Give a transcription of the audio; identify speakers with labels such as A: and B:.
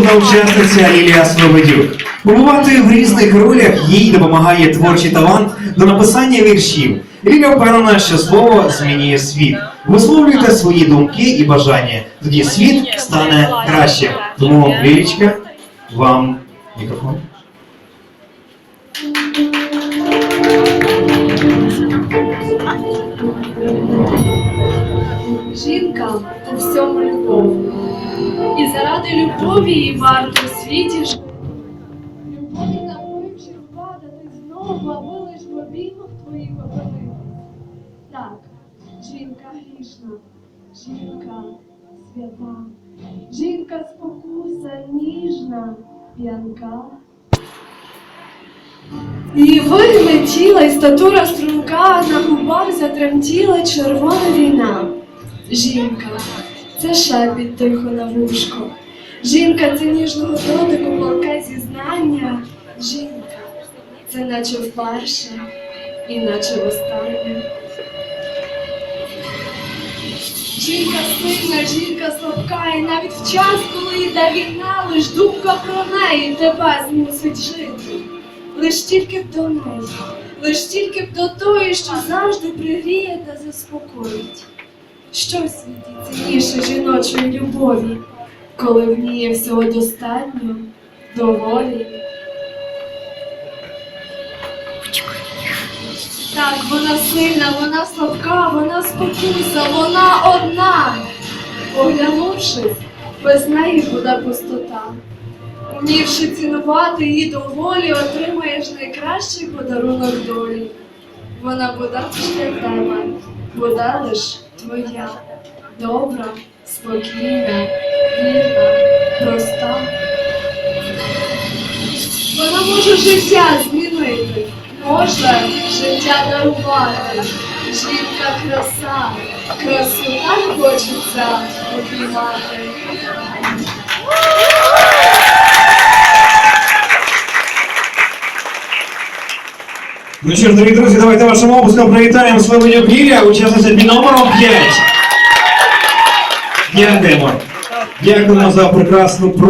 A: наступна учасниця Лілія Свободюк. Побувати в різних ролях їй допомагає творчий талант до написання віршів. Ліля впевнена, що слово змінює світ. Висловлюйте свої думки і бажання. Тоді світ стане кращим. Тому, Лілічка, вам мікрофон.
B: Жінка у всьому любов. І заради любові їй варто у світі жити. Любові навчив падати знову, аби лиш в обіймах твоїх опинитись. Так, жінка грішна, жінка свята, жінка спокуса, ніжна, п'янка. Її вилетіла і статура струнка, на губах затремтіла червона війна. Жінка це шепіт тихо на вушко. Жінка це ніжного дотику палке зізнання. Жінка це наче вперше і наче востаннє. Жінка сильна, жінка слабка, і навіть в час, коли йде війна, лиш думка про неї тебе змусить жити. Лиш тільки б до неї, лиш тільки б до тої, що завжди пригріє та заспокоїть. Що в світі цінніше жіночої любові, коли в ній є всього достатньо, доволі. Так, вона сильна, вона слабка, вона спокуса, вона одна. Оглянувшись, без неї буде пустота. Умівши цінувати її доволі, отримаєш найкращий подарунок долі. Вона буде для тебе, буде лиш твоя, добра, спокійна, вірна, проста. Вона може життя змінити, може життя дарувати. Жінка краса, красу так хочеться обіймати.
A: Ну що ж, дорогі друзі, давайте вашим опуском привітаємо Свободюк Лілія, учасниця під номером 5. Дякуємо. Дякуємо за прекрасну про.